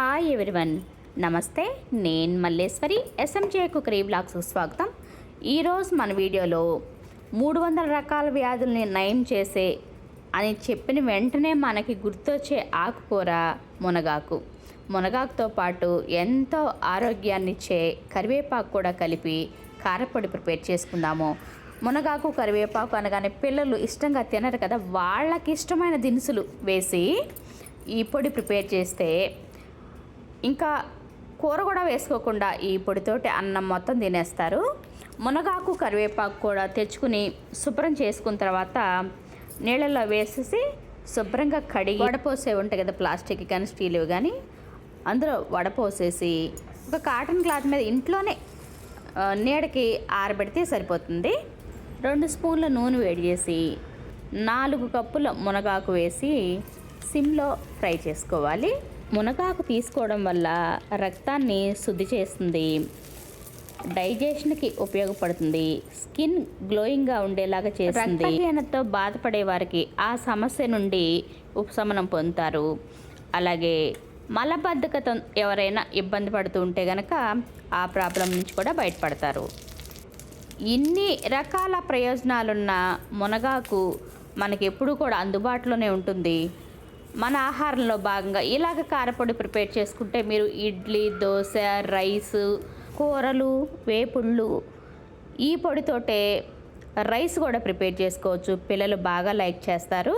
Hi everyone నమస్తే నేను Malleswari SMJ cookery బ్లాగ్స్కు స్వాగతం. ఈరోజు మన వీడియోలో మూడు వందల రకాల వ్యాధుల్ని నయం చేసే అని చెప్పిన వెంటనే మనకి గుర్తొచ్చే ఆకుకూర మునగాకు. మునగాకుతో పాటు ఎంతో ఆరోగ్యాన్నిచ్చే కరివేపాకు కూడా కలిపి కారపొడి ప్రిపేర్ చేసుకుందాము. మునగాకు కరివేపాకు అనగానే పిల్లలు ఇష్టంగా తినరు కదా వాళ్ళకి ఇష్టమైన దినుసులు వేసి ఈ పొడి ప్రిపేర్ చేస్తే ఇంకా కూర కూడా వేసుకోకుండా ఈ పొడితోటి అన్నం మొత్తం తినేస్తారు. మునగాకు కరివేపాకు కూడా తెచ్చుకుని శుభ్రం చేసుకున్న తర్వాత నీళ్ళలో వేసేసి శుభ్రంగా కడిగి వడపోసే ఉంటాయి కదా ప్లాస్టిక్ కానీ స్టీల్ కానీ అందులో వడపోసేసి ఒక కాటన్ క్లాత్ మీద ఇంట్లోనే నీడకి ఆరబెడితే సరిపోతుంది. రెండు స్పూన్ల నూనె వేడి చేసి నాలుగు కప్పుల మునగాకు వేసి సిమ్లో ఫ్రై చేసుకోవాలి. మునగాకు తీసుకోవడం వల్ల రక్తాన్ని శుద్ధి చేస్తుంది. డైజెషన్కి ఉపయోగపడుతుంది. స్కిన్ గ్లోయింగ్గా ఉండేలాగా చేస్తుంది. రక్తహీనతతో బాధపడే వారికి ఆ సమస్య నుండి ఉపశమనం పొందుతారు. అలాగే మలబద్ధకతం ఎవరైనా ఇబ్బంది పడుతూ ఉంటే గనక ఆ ప్రాబ్లం నుంచి కూడా బయటపడతారు. ఇన్ని రకాల ప్రయోజనాలున్న మునగాకు మనకి ఎప్పుడూ కూడా అందుబాటులోనే ఉంటుంది. మన ఆహారంలో భాగంగా ఇలాగ కారపొడి ప్రిపేర్ చేసుకుంటే మీరు ఇడ్లీ దోశ రైస్ కూరలు వేపుళ్ళు ఈ పొడితోటే రైస్ కూడా ప్రిపేర్ చేసుకోవచ్చు. పిల్లలు బాగా లైక్ చేస్తారు.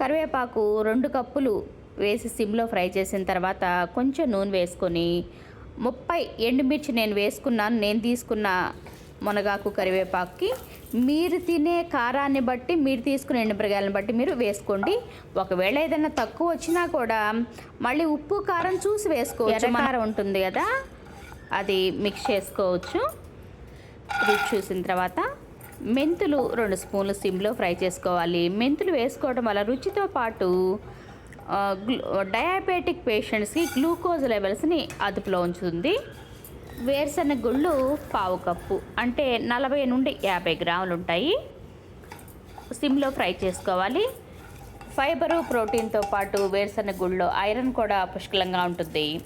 కరివేపాకు రెండు కప్పులు వేసి సిమ్లో ఫ్రై చేసిన తర్వాత కొంచెం నూనె వేసుకొని ముప్పై ఎండుమిర్చి నేను వేసుకున్నాను. నేను తీసుకున్న మునగాకు కరివేపాకుకి మీరు తినే కారాన్ని బట్టి మీరు తీసుకునే ఎండుమిరగాయలను బట్టి మీరు వేసుకోండి. ఒకవేళ ఏదైనా తక్కువ వచ్చినా కూడా మళ్ళీ ఉప్పు కారం చూసి వేసుకోవచ్చు. కారం ఉంటుంది కదా అది మిక్స్ చేసుకోవచ్చు. రుచి చూసిన తర్వాత మెంతులు రెండు స్పూన్లు సిమ్లో ఫ్రై చేసుకోవాలి. మెంతులు వేసుకోవడం వల్ల రుచితో పాటు డయాబెటిక్ పేషెంట్స్కి గ్లూకోజ్ లెవెల్స్ని అదుపులో ఉంచుతుంది. వేరుశనగ గుళ్ళు పావు కప్పు. అంటే నలభై నుండి యాభై గ్రాములు ఉంటాయి సిమ్లో ఫ్రై చేసుకోవాలి. ఫైబరు ప్రోటీన్తో పాటు వేరుశనగ గుళ్ళో ఐరన్ కూడా పుష్కలంగా ఉంటుంది.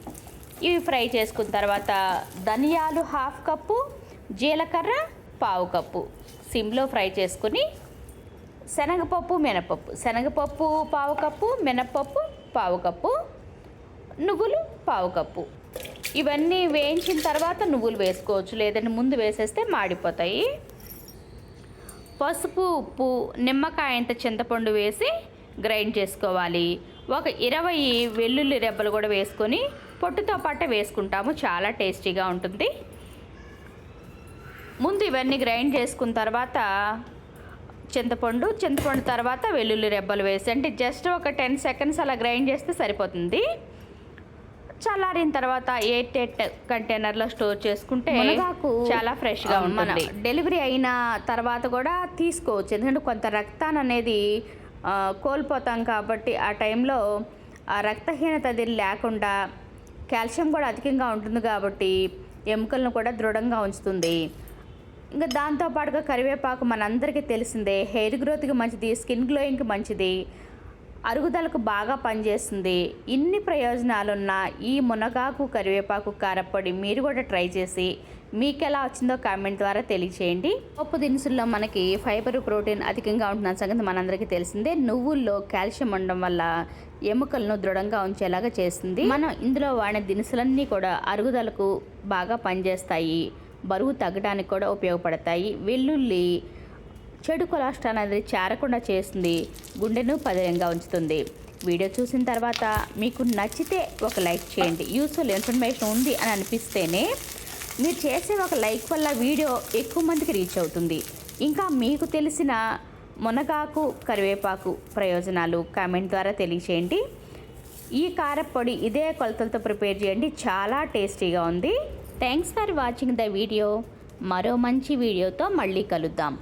ఇవి ఫ్రై చేసుకున్న తర్వాత ధనియాలు హాఫ్ కప్పు జీలకర్ర పావు కప్పు. సిమ్లో ఫ్రై చేసుకుని శనగపప్పు మినపప్పు. శనగపప్పు పావు కప్పు మినపప్పు పావు కప్పు. నువ్వులు పావు కప్పు. ఇవన్నీ వేయించిన తర్వాత నువ్వులు వేసుకోవచ్చు లేదంటే ముందు వేసేస్తే మాడిపోతాయి. పసుపు ఉప్పు నిమ్మకాయంత చింతపండు వేసి గ్రైండ్ చేసుకోవాలి. ఒక ఇరవై వెల్లుల్లి రెబ్బలు కూడా వేసుకొని పొట్టుతో పాటు వేసుకుంటాము చాలా టేస్టీగా ఉంటుంది. ముందు ఇవన్నీ గ్రైండ్ చేసుకున్న తర్వాత చింతపండు చింతపండు తర్వాత వెల్లుల్లి రెబ్బలు వేసి అంటే జస్ట్ ఒక టెన్ సెకండ్స్ అలా గ్రైండ్ చేస్తే సరిపోతుంది. చల్లారిన తర్వాత ఎయిట్ ఎయిట్ కంటైనర్లో స్టోర్ చేసుకుంటే చాలా ఫ్రెష్గా మన ఉంటుంది. డెలివరీ అయిన తర్వాత కూడా తీసుకోవచ్చు. ఎందుకంటే కొంత రక్తాన్ని అనేది కోల్పోతాం కాబట్టి ఆ టైంలో ఆ రక్తహీనత అది లేకుండా కాల్షియం కూడా అధికంగా ఉంటుంది కాబట్టి ఎముకలను కూడా దృఢంగా ఉంచుతుంది. ఇంకా దాంతోపాటుగా కరివేపాకు మనందరికీ తెలిసిందే హెయిర్ గ్రోత్కి మంచిది స్కిన్ గ్లోయింగ్కి మంచిది. అరుగుదలకు బాగా పనిచేస్తుంది. ఇన్ని ప్రయోజనాలున్న ఈ మునగాకు కరివేపాకు కారపొడి మీరు కూడా ట్రై చేసి మీకు ఎలా వచ్చిందో కామెంట్ ద్వారా తెలియచేయండి. పప్పు దినుసుల్లో మనకి ఫైబర్ ప్రోటీన్ అధికంగా ఉంటున్న సంగతి మనందరికీ తెలిసిందే. నువ్వుల్లో కాల్షియం ఉండడం వల్ల ఎముకలను దృఢంగా ఉంచేలాగా చేస్తుంది. మనం ఇందులో వాడిన దినుసులన్నీ కూడా అరుగుదలకు బాగా పనిచేస్తాయి. బరువు తగ్గడానికి కూడా ఉపయోగపడతాయి. వెల్లుల్లి చెడు కొలెస్ట్రాల్ అనేది చేరకుండా చేస్తుంది. గుండెను పదిలంగా ఉంచుతుంది. వీడియో చూసిన తర్వాత మీకు నచ్చితే ఒక లైక్ చేయండి. యూస్ఫుల్ ఇన్ఫర్మేషన్ ఉంది అని అనిపిస్తేనే మీరు చేసే ఒక లైక్ వల్ల వీడియో ఎక్కువ మందికి రీచ్ అవుతుంది. ఇంకా మీకు తెలిసిన మునగాకు కరివేపాకు ప్రయోజనాలు కామెంట్ ద్వారా తెలియచేయండి. ఈ కారపొడి ఇదే కొలతలతో ప్రిపేర్ చేయండి. చాలా టేస్టీగా ఉంది. Thanks for watching the video. మరో మంచి వీడియోతో మళ్ళీ కలుద్దాం.